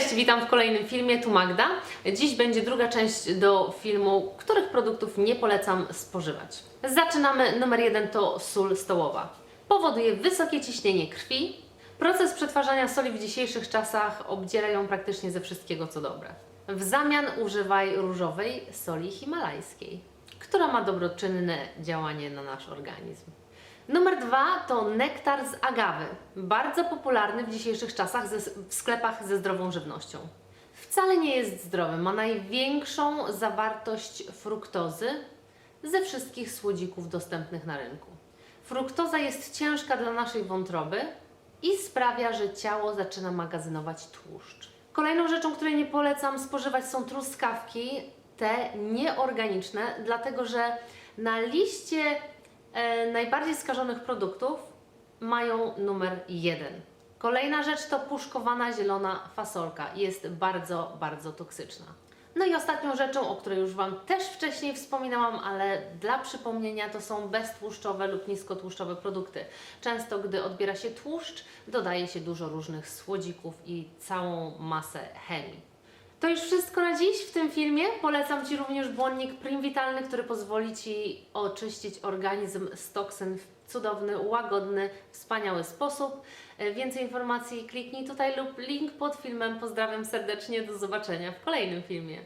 Cześć, witam w kolejnym filmie, tu Magda. Dziś będzie druga część do filmu, których produktów nie polecam spożywać. Zaczynamy. Numer jeden to sól stołowa. Powoduje wysokie ciśnienie krwi. Proces przetwarzania soli w dzisiejszych czasach obdziela ją praktycznie ze wszystkiego, co dobre. W zamian używaj różowej soli himalajskiej, która ma dobroczynne działanie na nasz organizm. Numer dwa to nektar z agawy. Bardzo popularny w dzisiejszych czasach ze, w sklepach ze zdrową żywnością. Wcale nie jest zdrowy, ma największą zawartość fruktozy ze wszystkich słodzików dostępnych na rynku. Fruktoza jest ciężka dla naszej wątroby i sprawia, że ciało zaczyna magazynować tłuszcz. Kolejną rzeczą, której nie polecam spożywać są truskawki, te nieorganiczne, dlatego że na liście najbardziej skażonych produktów mają numer jeden. Kolejna rzecz to puszkowana zielona fasolka. Jest bardzo, bardzo toksyczna. No i ostatnią rzeczą, o której już Wam też wcześniej wspominałam, ale dla przypomnienia to są beztłuszczowe lub niskotłuszczowe produkty. Często, gdy odbiera się tłuszcz, dodaje się dużo różnych słodzików i całą masę chemii. To już wszystko na dziś w tym filmie. Polecam Ci również błonnik Prim Vitalny, który pozwoli Ci oczyścić organizm z toksyn w cudowny, łagodny, wspaniały sposób. E, Więcej informacji kliknij tutaj lub link pod filmem. Pozdrawiam serdecznie, do zobaczenia w kolejnym filmie.